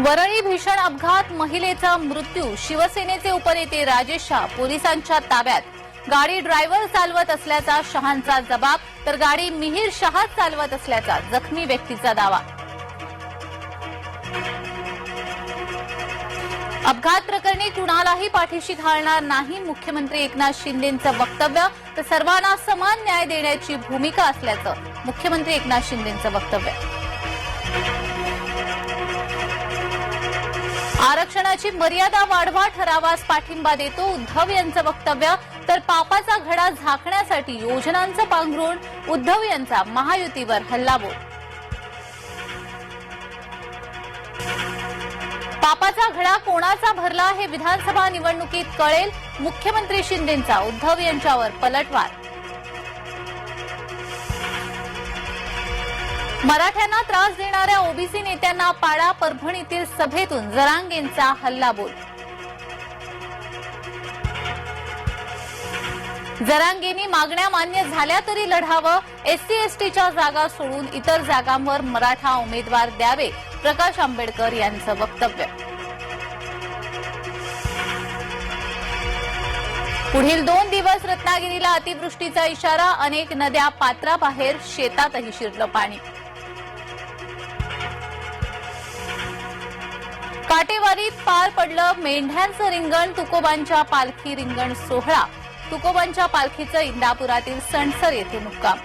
वरळी भीषण अपघात महिलेचा मृत्यू शिवसेनेचे उपनेते राजेश शहा पोलिसांच्या ताब्यात. गाडी ड्रायव्हर चालवत असल्याचा शहांचा जबाब तर गाडी मिहीर शहा चालवत असल्याचा जखमी व्यक्तीचा दावा. अपघात प्रकरणी कुणालाही पाठीशी घालणार नाही मुख्यमंत्री एकनाथ शिंदेंचं वक्तव्य तर सर्वांना समान न्याय देण्याची भूमिका असल्याचं मुख्यमंत्री एकनाथ शिंदेंचं वक्तव्य. आरक्षणाची मर्यादा वाढवा ठरावास पाठिंबा देतो उद्धव यांचं वक्तव्य. तर पापाचा घडा झाकण्यासाठी योजनांचं पांघरुण उद्धव यांचा महायुतीवर हल्लाबोल. पापाचा घडा कोणाचा भरला हे विधानसभा निवडणुकीत कळेल. मुख्यमंत्री शिंदेंचा उद्धव यांच्यावर पलटवार. मराठ्यांना त्रास देणाऱ्या ओबीसी नेत्यांना पाडा परभणीतील सभेतून जरांगेंचा हल्लाबोल जरांगेंनी मागण्या मान्य झाल्या तरी लढावं एससी एसटीच्या जागा सोडून इतर जागांवर मराठा उमेदवार द्यावे प्रकाश आंबेडकर यांचं वक्तव्य. पुढील दोन दिवस रत्नागिरीला अतिवृष्टीचा इशारा अनेक नद्या पात्राबाहेर शेतातही शिरलं पाणी. काटेवारीत पार पडलं मेंढ्यांचं रिंगण तुकोबांच्या पालखी रिंगण सोहळा. तुकोबांच्या पालखीचं इंदापुरातील सणसर येथे मुक्काम.